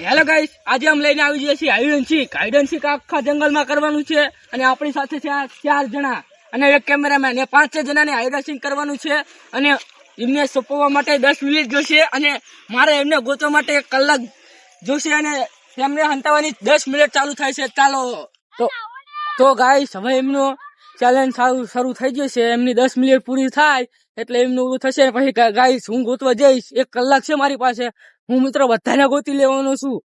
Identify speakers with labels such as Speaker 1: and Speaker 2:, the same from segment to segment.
Speaker 1: Hello guys આજે અમે લઈને આવી જઈએ છીએ હાઈડ એન્ડ સીક હાઈડ આખા જંગલમાં કરવાનું છે અને આપણી સાથે છે ચાર જણા. અને એક કેમેરામેન એ પાંચ છ જણાને હાઈડ કરવાનું છે અને એમને સોંપવા માટે દસ મિનિટ જોશે અને મારે એમને ગોતવા માટે એક કલાક જોશે અને એમને હંતાવાની દસ મિનિટ ચાલુ થાય છે. ચાલો. તો તો ગાઈસ હવે એમનો ચેલેન્જ શરૂ શરૂ થઈ જશે. એમની દસ મિનિટ પૂરી થાય એટલે એમનું થશે, પછી ગાઈશ હું ગોતવા જઈશ. એક કલાક છે મારી પાસે. હું મિત્રો બધાને ગોતી લેવાનો છું.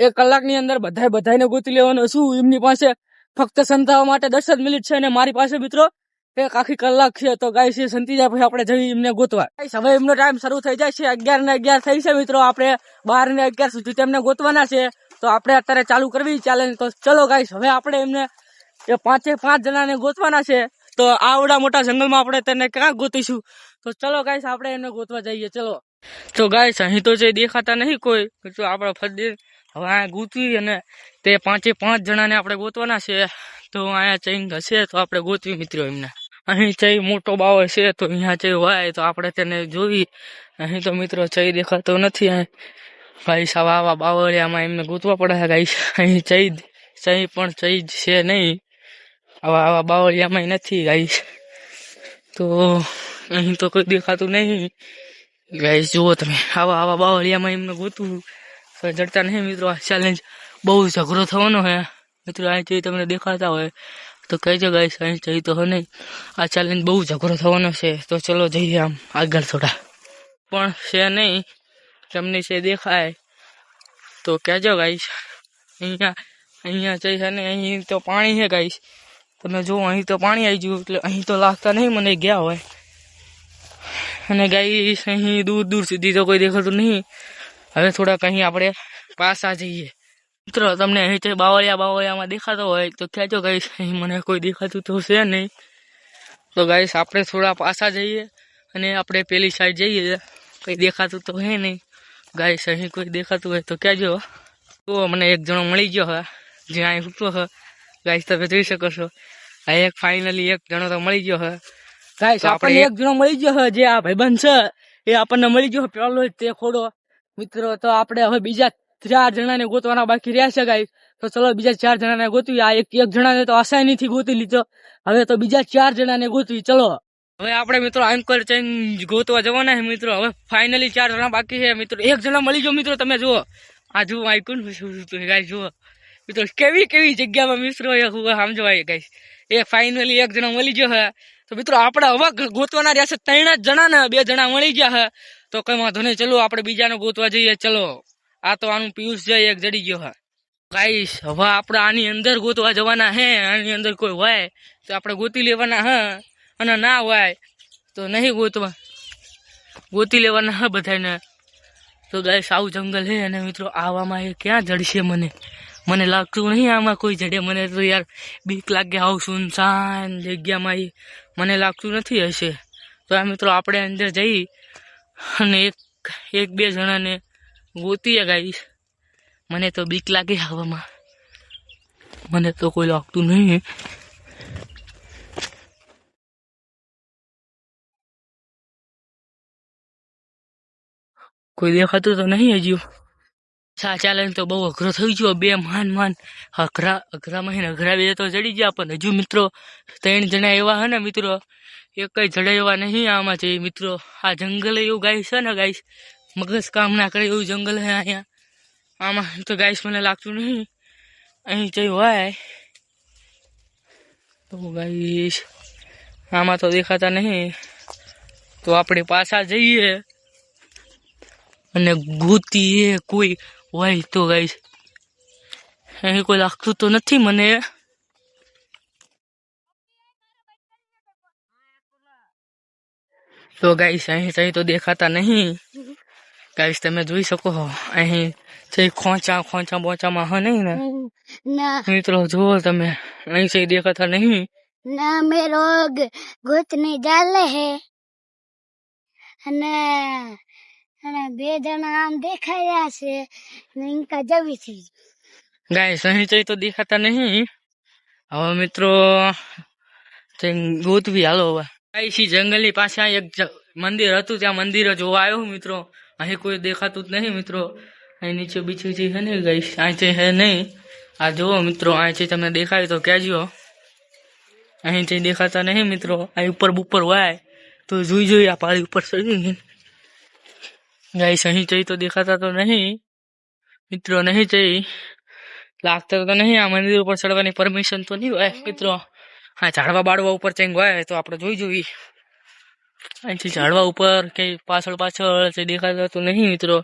Speaker 1: એક કલાકની અંદર બધાય બધાને ગોતી લેવાનો છું. એમની પાસે ફક્ત સંતાવા માટે દસ જ મિનિટ છે અને મારી પાસે મિત્રો એક આખી કલાક છે. તો ગાય છે સંતી જાય, પછી આપણે જઈએ એમને ગોતવા. હવે એમનો ટાઈમ શરૂ થઈ જાય છે. અગિયાર ને અગિયાર થઈ છે મિત્રો. આપણે બાર ને અગિયાર સુધી તેમને ગોતવાના છે. તો આપણે અત્યારે ચાલુ કરવી ચાલે તો ચલો ગાઈશ હવે આપણે એમને એ પાંચે પાંચ જણાને ગોતવાના છે. તો આવડા મોટા જંગલમાં આપણે તેને ક્યાં ગોતીશું? તો ચલો ગાઈસ આપણે એને ગોતવા જઈએ, ચલો. તો ગાઈસ અહીં તો જે દેખાતા નહીં કોઈ જો આપણે ફરી હવે અહીંયા ગોતવી અને તે પાંચે પાંચ જણાને આપણે ગોતવાના છે, તો અહીંયા ચૈન હશે તો આપણે ગોતવી મિત્રો એમને. અહીં ચઈ મોટો બાવો છે, તો અહીંયા ચઈ હોય, તો આપણે તેને જોઈ. અહીં તો મિત્રો ચઈ દેખાતો નથી ગાઈસ આવા આવા બાવળિયામાં એમને ગોતવા પડે ગાઈસ અહીં ચઈ ચઈ પણ ચઈ છે નહીં. આવા આવા બાવળિયામાં નથી ગાઈસ તો અહીં તો કોઈ દેખાતું નહીં ગાઈસ જુઓ તમે આવા આવા બાવળિયામાં એમને ગોતું તો જડતા નહીં મિત્રો આ ચેલેન્જ બહુ ઝઘડો થવાનો છે મિત્રો અહીં જઈ તમને દેખાતા હોય તો કહેજો ગાઈસ અહીં જઈ તો હો નહીં આ ચેલેન્જ બહુ ઝઘડો થવાનો છે તો ચલો જઈએ આમ આગળ થોડા પણ છે નહીં તમને છે દેખાય તો કહેજો ગાઈસ અહીંયા અહીંયા જઈ છે ને અહીં તો પાણી છે ગાઈસ તમે જુઓ અહીં તો પાણી આવી ગયું, એટલે અહીં તો લાગતા નહીં, મને ગયા હોય. અને ગાઈસ અહીં દૂર દૂર સુધી તો કોઈ દેખાતું નહીં. હવે થોડાક અહીં આપણે પાસા જઈએ. મિત્રો, તમને અહીં તો બાવળિયા બાવળિયામાં દેખાતો હોય, તો કહેજો ગાઈસ અહીં મને કોઈ દેખાતું તો છે નહીં. તો ગાઈસ આપણે થોડા પાસા જઈએ અને આપણે પેલી સાઈડ જઈએ. કંઈ દેખાતું તો હે નહીં. ગાઈસ અહીં કોઈ દેખાતું હોય તો કહેજો. તો મને એક જણો મળી ગયો હે જે અહીં ઉઠતો હે. ગાઈસ તમે જોઈ શકો છો. આ એક ફાઇનલી એક જણો તો મળી ગયો હે. ગાઈસ
Speaker 2: આપણે
Speaker 1: આપણને એક જણો મળી ગયો હે જે આ ભાઈબંધ છે એ આપણને મળી ગયો પેલો તે ખોડો. મિત્રો તો આપણે હવે બીજા ચાર જણાને ગોતવાના બાકી રહ્યા છે ગાઈસ. તો ચલો બીજા ચાર જણાને ગોતવી. આ એક એક જણાને તો આસાનીથી ગોતી લીધો. હવે તો બીજા ચાર જણાને ગોતવી. ચલો. હવે આપણે મિત્રો એન્કર ચેન ગોતવા જવાના છે મિત્રો. હવે ફાઇનલી ચાર જણા બાકી છે મિત્રો એક જણા મળી ગયો મિત્રો તમે જુઓ. આ જુઓ આઈકુન ગાય જુઓ. મિત્રો કેવી કેવી જગ્યામાં મિત્રો એ હું સમજવાય ગાઈસ એ ફાઇનલી એક જણા મળી ગયો હે. તો મિત્રો આપણે હવે ગોતવાના રહ્યા છે. ત્રણ જ જણા ને બે જણા મળી ગયા હે. તો કઈ વાંધો નહીં, ચલો આપણે બીજાને ગોતવા જઈએ. ચલો, આ તો આનું પિયુષ જાય એક જડી ગયો હે. ગાઈશ હવે આપણે આની અંદર ગોતવા જવાના હે. આની અંદર કોઈ હોય તો આપણે ગોતી લેવાના હે. અને ના હોય તો નહીં ગોતવા. ગોતી લેવાના હે બધાને તો ગાઈશ આવું જંગલ હે અને મિત્રો આવામાં એ ક્યાં જડશે મને? મને લાગતું નહીં આમાં કોઈ જડે. મને તો યાર બીક લાગે આવું સુનસાન જગ્યામાં મને લાગતું નથી હશે. તો આ મિત્રો આપણે અંદર જઈ અને એક એક બે જણાને ગોતીએ ગાઈશ મને તો બીક લાગે હવામાં મને તો કોઈ લાગતું નહીં. કોઈ દેખાતું તો નહીં હજુ. સા ચાલે તો બહુ અઘરો થઈ ગયો. બે માન માન અઘરા અઘરામાં હે ને અઘરા બે તો જડી ગયા પણ હજુ મિત્રો ત્રણ જણા એવા હે ને મિત્રો, એક કઈ જડે એવા નહીં આમાં છે મિત્રો, આ જંગલ એવું ગાય છે ને ગાઈસ મગજ કામ ના કરે એવું જંગલ હે અહીંયા. આમાં તો ગાઈસ મને લાગતું નહીં. અહીં જઈ હોય. તો ગાઈશ આમાં તો દેખાતા નહીં. તો આપણે પાછા જઈએ. અને ગોતીએ કોઈ હોય તો ગાઈસ અહીં કોઈ લાગતું તો નથી મને તો ગાઈસ અહીં અહીં તો દેખાતા નહીં ગાઈસ તમે જોઈ શકો છો અહીં છે ખોંચા ખોંચા બોચામાં હ નહીં ને
Speaker 2: ના
Speaker 1: મિત્રો જુઓ તમે અહીં છે દેખાતા નહીં
Speaker 2: ના મેરો ગ- ગોતની જાલે હે અને અને બે જણા આમ દેખાયા છે ને જવી છે.
Speaker 1: ગાઈસ, અહીં તો દેખાતા નહીં. હવે મિત્રો તે ગોતવી, હાલો હવે. ગાઈસ, ઈ જંગલની પાસે આ એક મંદિર હતું, ત્યાં મંદિર જોવા આવ્યો મિત્રો. અહીં કોઈ દેખાતું જ નહીં મિત્રો. અહીં નીચે બીજું જે છે ને ગઈ અહીંથી હે નહીં. આ જુઓ મિત્રો અહીંથી તમને દેખાય તો કહેજો. અહીંથી દેખાતા નહીં મિત્રો. અહીં ઉપર બુપર હોય તો જોઈ જોઈ આ પાળી ઉપર ચડી ગાઈસ અહીં જઈ તો દેખાતા તો નહીં, મિત્રો નહીં જઈ લાગતા તો નહીં આ મંદિર ઉપર ચડવાની પરમિશન તો નહીં હોય, મિત્રો. હા ઝાડવા બાળવા ઉપર ચેંગ હોય તો આપણે જોઈ જોઈ. અહીંથી ઝાડવા ઉપર કે પાછળ પાછળ દેખાતા તો નહીં, મિત્રો.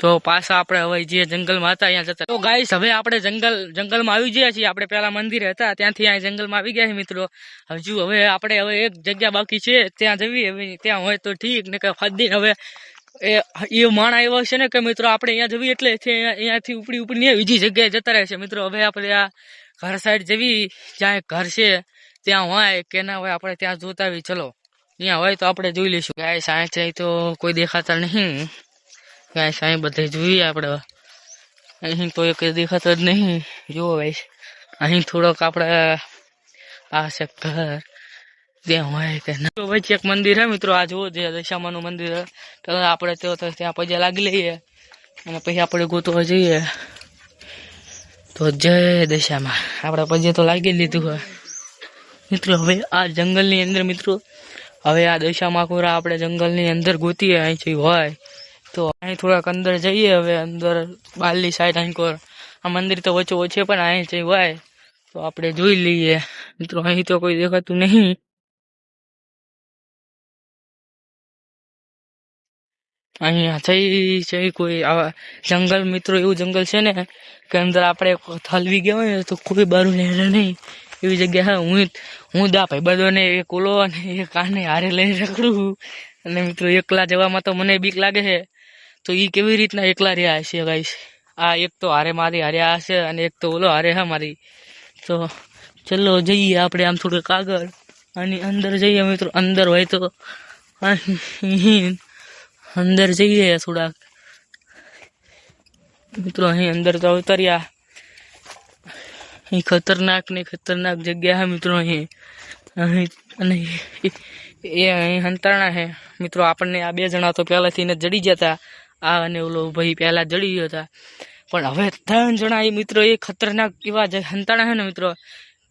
Speaker 1: તો પાછા આપણે હવે જે જંગલમાં હતા, અહીંયા જતા. તો ગાઈસ, હવે આપણે જંગલ, જંગલમાં આવી ગયા છીએ. આપણે પેલા મંદિર હતા, ત્યાંથી અહીંયા જંગલમાં આવી ગયા છે મિત્રો. હજુ હવે આપણે હવે એક જગ્યા બાકી છે, ત્યાં જવી હવે ત્યાં હોય તો ઠીક ને કે ફાદી હવે એ એ માણ આવ્યો છે ને કે મિત્રો આપણે અહીંયા જવી એટલે અહીંયાથી ઉપડી ઉપડી ને બીજી જગ્યાએ જતા રહે છે. મિત્રો, હવે આપણે આ ઘર સાઈડ જવી જ્યાં ઘર છે, ત્યાં હોય કે ના હોય આપણે ત્યાં જોતા આવી ચલો, અહીંયા હોય તો આપણે જોઈ લઈશું. ગાય સાંઈ છે તો કોઈ દેખાતા નહીં. ગાય સાંઈ બધે જોઈએ આપણે. અહીં તો એક દેખાતા જ નહીં. જુઓ ભાઈ અહીં થોડોક આપણે આ છે ઘર. તો વચ્ચે એક મંદિર હે મિત્રો, આ જુઓ જે દશામાનું મંદિર હે. તો આપણે તો તો ત્યાં પૈસા લાગી લઈએ. અને પછી આપણે ગોતવા જઈએ. તો જય દશામાં. આપણે પજે તો લાગી લીધું હોય. મિત્રો, હવે આ જંગલની અંદર મિત્રો, હવે આ દશામાં કોરા આપણે જંગલની અંદર ગોતીએ અહીંથી હોય. તો અહીં થોડાક અંદર જઈએ હવે, અંદર બારની સાઈડ અહીં કોર. આ મંદિર તો વચ્ચે ઓછે પણ અહીંથી હોય. તો આપણે જોઈ લઈએ. મિત્રો, અહીં તો કોઈ દેખાતું નહીં. અહીંયા થઈ છે કોઈ આવા જંગલ મિત્રો, એવું જંગલ છે ને, કે અંદર આપણે થલવી ગયા હોય ને તો કોઈ બારું લઈને નહીં. એવી જગ્યા હે, હું દા ભાઈ બધોને એક ઓલો અને એક કાને હારે લઈને રખડું. અને મિત્રો, એકલા જવામાં તો મને બીક લાગે છે. તો એ કેવી રીતના એકલા રહ્યા હશે ગાઈશ આ એક તો હારે મારી હારે આ છે અને એક તો ઓલો હારે હા મારી. તો ચલો જઈએ આપણે આમ થોડુંક આગળ. અને અંદર જઈએ મિત્રો, અંદર હોય તો. અંદર જઈએ થોડાક. મિત્રો, અહીં અંદર તો અવતર્યા અહીં ખતરનાક ને ખતરનાક જગ્યા મિત્રો અહીં. અને એ- અહીં હંતાણા છે. મિત્રો, આપણને આ બે જણા તો પહેલાથી ને જડી ગયા હતા. આ અને ઓલો ભાઈ પહેલાં જડી ગયા હતા. પણ હવે ત્રણ જણા એ મિત્રો, એ ખતરનાક એવા હંતાણા છે ને મિત્રો,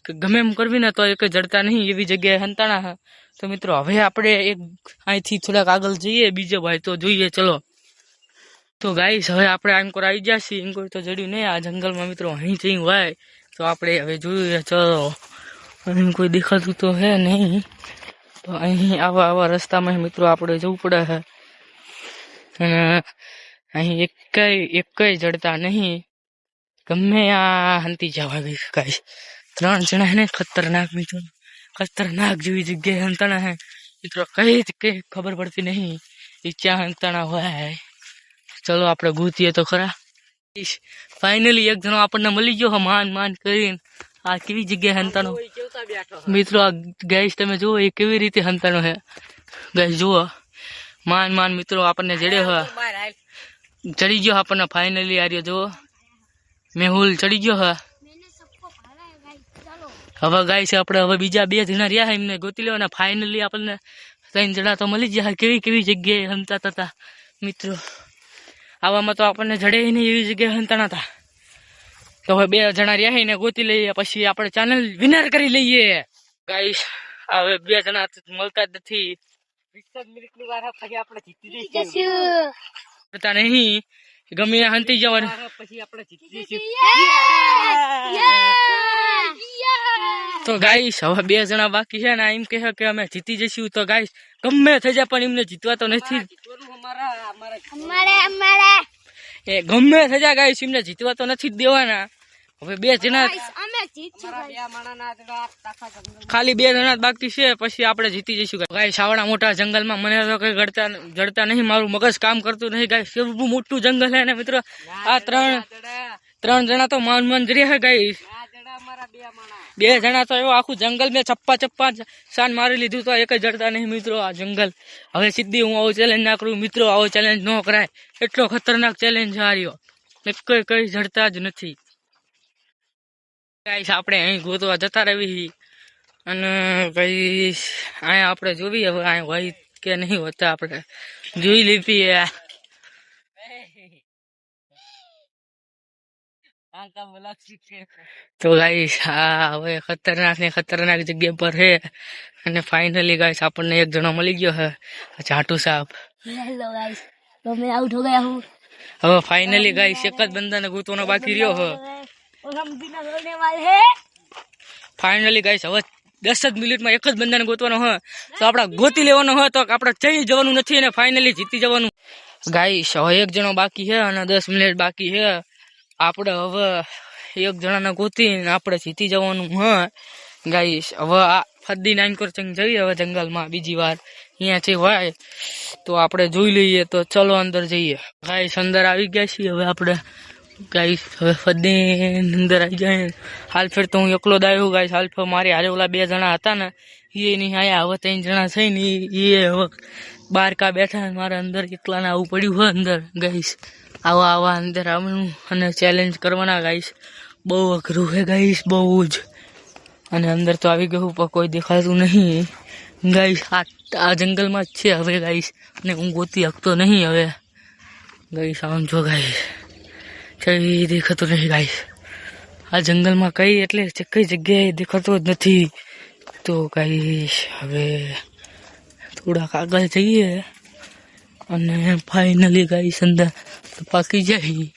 Speaker 1: કે ગમે એમ કરવી ને તો એક જડતા નહીં એવી જગ્યાએ હંતાણા તો મિત્રો, હવે આપણે એક અહીંથી થોડાક આગળ જઈએ, બીજે ભાઈ તો જોઈએ, ચલો. તો ગાઈસ હવે આપણે આમ કોર આવી ગયા છીએ. એમ કોઈ તો જડ્યું નહીં, આ જંગલમાં મિત્રો અહીં જઈ હોય તો આપણે હવે જોઈએ, ચલો. અહીં કોઈ દેખાતું તો હે નહીં. તો અહીં આવા આવા રસ્તામાં મિત્રો આપણે જવું પડે છે અને અહીં એકય એકય જડતા નહીં. ગમે આ હંતી જવા ગઈ ગાઈસ ત્રણ જણા ને, ખતરનાક મિત્રો. ખતરનાક જેવી જગ્યાએ હંતાણા હે મિત્રો કઈ જ કઈ ખબર પડતી નહીં એ ક્યાં હંતાણા હોય ચલો આપણે ગૂંથીએ તો ખરા ફાઇનલી એક જણો આપણને મળી ગયો હે માન માન કરીને આ કેવી જગ્યાએ હંતાણો મિત્રો આ ગેસ તમે જુઓ એ કેવી રીતે હંતાણો હે ગેસ જુઓ માન માન મિત્રો આપણને જડ્યો હે ચડી ગયો આપણને ફાઇનલી આર્યો જુઓ મેહુલ ચડી ગયો હે હવે ગાય છે આપણે હવે બીજા બે જણા રહ્યા એમને ગોતી લેવાના. ફાઇનલી આપણને ત્રણ જણા તો મળી ગયા કેવી કેવી જગ્યાએ હંતા હતા મિત્રો. આવામાં તો આપણને જડે નહીં એવી જગ્યાએ હંતાણા હતા. તો હવે બે જણા રહ્યા એને ગોતી લઈએ પછી આપણે ચેનલ વિનર કરી લઈએ. ગાઈસ હવે બે જણા મળતા જ નથી.
Speaker 2: જશું
Speaker 1: મળતા નહીં. ગમે હંતી જવાનું. પછી આપણે તો ગાઈશ હવે બે જણા બાકી છે ને એમ કહે કે અમે જીતી જઈશું. તો ગાઈશ ગમે થઈ જાય પણ એમને જીતવા તો નથી. એ ગમે થઈ જાય ગાઈશ એમને જીતવા તો નથી દેવાના. હવે બે જણા. ખાલી બે જણા બાકી છે પછી આપણે જીતી જઈશું ગાય સાવડા મોટા જંગલમાં મને તો કઈ ગળતા જડતા નહીં મારું મગજ કામ કરતું નહીં ગાય કેવું મોટું જંગલ હે ને મિત્રો. આ ત્રણ ત્રણ જણા તો માન માન જરી છે ગાઈસ બે જણા તો એવો આખું જંગલ મેં ચપ્પા ચપ્પા શાન મારી લીધું તો એક જડતા નહીં મિત્રો આ જંગલ. હવે સીધી હું આવો ચેલેન્જ ના કરું મિત્રો આવો ચેલેન્જ ન કરાય. એટલો ખતરનાક ચેલેન્જ આ રહ્યો. કઈ કઈ જડતા જ નથી. गाइस आपने अही गोतवा जता रही है अने गाइस आए आपने जो भी है आए भाई के नहीं होता आपने जोई ली पी है आका ब्लॉग तो गाइस हाँ वो खतरनाक ने खतरनाक जगह पर है अने फाइनली गाइस आपने एक जणो मिल गयो है चाटू साहब
Speaker 2: हेलो गाइस तो मैं आउट हो गया हूँ
Speaker 1: अब फाइनली गाइस एक
Speaker 2: बंदा ने गोतवा बाकी रियो है
Speaker 1: ફાઈનલી ગાઈસ હવે દસ જ મિનિટમાં એક જ બંધાને ગોતવાનો હ. તો આપણે ગોતી લેવાનો હોય તો આપણે થઈ જવાનું નથી અને ફાઇનલી જીતી જવાનું. ગાઈશ હવે એક જણો બાકી છે અને દસ મિનિટ બાકી છે આપણે હવે એક જણાને ગોતી આપણે જીતી જવાનું હ. ગાઈશ હવે આ ફદ્દી નાનકોર ચંગ જઈએ હવે જંગલમાં બીજી વાર. અહીંયા છે ભાઈ તો આપણે જોઈ લઈએ તો ચલો અંદર જઈએ. ગાઈસ અંદર આવી ગયા છીએ હવે આપણે. ગાઈસ, હવે ફદે અંદર આવી જાય હાલ ફેર તો હું એકલો જ આવ્યો ગાઈસ. હાલ ફેર મારી હારે ઓલા બે જણા હતા ને એ નહીં આયા હવે ત્રણ જણા થઈ ને એ હવે બાર કા બેઠા મારે અંદર એકલાને આવું પડ્યું હોય અંદર, ગાઈસ. આવા આવા અંદર આવવાનું અને ચેલેન્જ કરવાના ગાઈસ. બહુ અઘરું છે ગાઈસ, બહુ જ. અને અંદર તો આવી ગયું, પણ કોઈ દેખાતું નહીં. ગાઈસ, આ આ જંગલમાં જ છે હવે ગાઈસ. અને હું ગોતી શકતો નહીં હવે. ગાઈસ, આમ જો ગાઈસ. કઈ દેખાતું નહીં ગાઈસ આ જંગલમાં કઈ એટલે કઈ જગ્યાએ દેખાતો જ નથી. તો ગાઈસ હવે થોડાક આગળ જઈએ અને ફાઇનલી ગાઈસ અંદર પાકી જાય.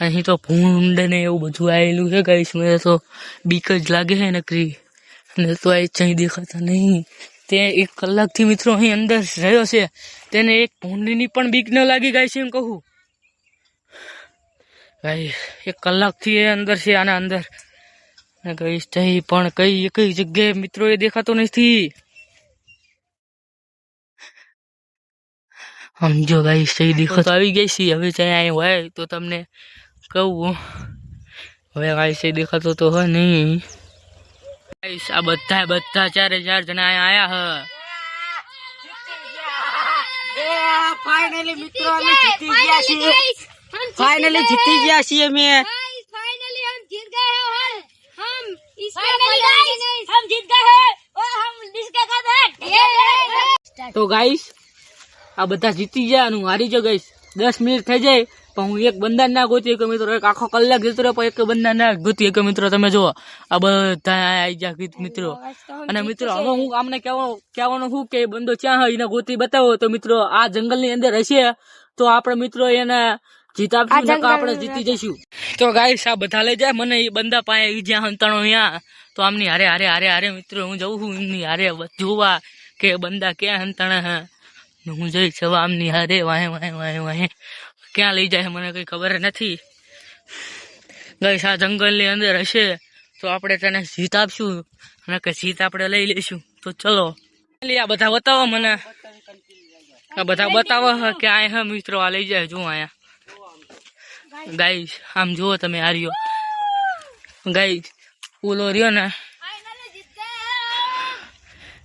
Speaker 1: અહીં તો ભૂંડ ને એવું બધું આવેલું છે ગાઈસ મને તો બીક જ લાગે છે નકરી. ને તો આ ચઈ દેખાતા નહીં. તે એક કલાકથી મિત્રો અહીં અંદર રહ્યો છે. તેને એક ભૂંડની પણ બીક ન લાગી ગાઈસ એમ કહું. ગાઈસ એક કલાકથી એ અંદર છે આના અંદર. ગાઈસ જઈ પણ કઈ કઈ જગ્યાએ મિત્રો એ દેખાતો નથી. સમજો ગાઈસ સહી દેખાતો આવી ગઈ છે. હવે ત્યાં અહીં હોય તો તમને કહું. હવે ગાઈસ સહી દેખાતો તો હોય નહીં. ગાઈસ આ બધા બધા ચારે ચાર જણા અહીંયા આયા હ.
Speaker 3: ફાઇનલી મિત્રો અમે જીતી ગયા છીએ. ફાઇનલી જીતી ગયા છીએ અમે
Speaker 2: फाइनली हम जीत गए हैं और हम इसमें गाइस हम जीत गए हैं और हम इसके साथ
Speaker 1: તો ગાઈસ આ બધા જીતી ગયા અને હું હારી જો ગઈશ દસ મિનિટ થઈ જાય પણ હું એક બંદા ના ગોતી એક મિત્રો એક આખો કલાક જતો રહ્યો પણ એક બંદા ના ગોતી એક મિત્રો તમે જુઓ આ બધા આવી ગયા ગીત મિત્રો અને મિત્રો હવે હું આમને કહેવાનું કહેવાનું શું કે એ બંદો ક્યાં હોય એને ગોતી બતાવો તો મિત્રો આ જંગલની અંદર હશે તો આપણે મિત્રો એને જીત આપશું આપણે જીતી જઈશું. તો ગાઈસ આ બધા લઈ જાય મને એ બંદા પાસે ઈ જ્યાં હંતાણો ત્યાં તો આમની હારે હારે હારે હારે મિત્રો હું જઉં છું એમની હારે જોવા કે બંદા ક્યાં હંતાણા હે. હું જઈશ હવે આમની હારે વાહે વાહે વાહે વાહે. ક્યાં લઈ જાય મને કઈ ખબર નથી. ગઈશ આ જંગલની અંદર હશે તો આપણે તેને જીત આપશું અને કે જીત આપણે લઈ લઈશું. તો ચલો. આ બધા બતાવો મને. આ બધા બતાવો હે કે આ હે મિત્રો આ લઈ જાય જો આયા. ગાઈશ આમ જુઓ તમે આ રહ્યો ઓલો રહ્યો ને.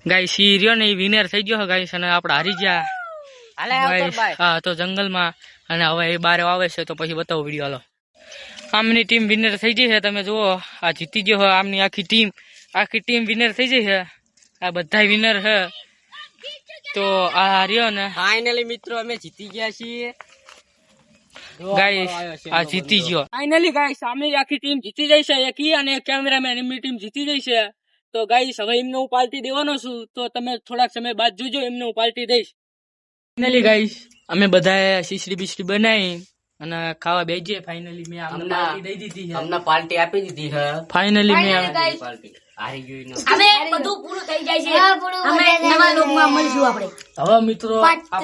Speaker 1: ગાઈશ ઈ રહ્યો ને એ વિનર થઈ ગયો ગાઈશ અને આપણે હારી ગયા. હા તો જંગલમાં અને હવે એ બારે આવે છે તો પછી બતાવો વીડિયો હાલો. આમની ટીમ વિનર થઈ ગઈ છે તમે જુઓ આ જીતી ગયો આમની આખી ટીમ આખી ટીમ વિનર થઈ ગઈ છે. આ બધા વિનર છે. તો આ હાર્યો ને.
Speaker 3: ફાઇનલી મિત્રો અમે જીતી ગયા છીએ.
Speaker 1: ગાઈસ આ જીતી ગયો. ફાઇનલી ગાઈસ આમની આખી ટીમ જીતી જઈ છે. એકી અને કેમેરામેન એમની ટીમ જીતી જઈ છે. તો ગાઈસ હવે એમને હું પાર્ટી દેવાનો છું. તો તમે થોડાક સમય બાદ જોજો એમને હું પાર્ટી દઈશ. ફાઇનલી ગાઈસ અમે બધાએ શીશડી બીસડી બનાવી અને ખાવા બેસીએ. ફાઇનલી મેં
Speaker 3: અમને-
Speaker 1: પાર્ટી દઈ દીધી છે.
Speaker 3: અમને પાર્ટી આપી દીધી છે.
Speaker 1: ફાઇનલી મેં
Speaker 3: પાર્ટી. હારી ગઈ ને
Speaker 2: બધું પૂરું થઈ જાય છે. અમે નવા લોકમાં મળીશું આપણે.
Speaker 1: હવે મિત્રો આ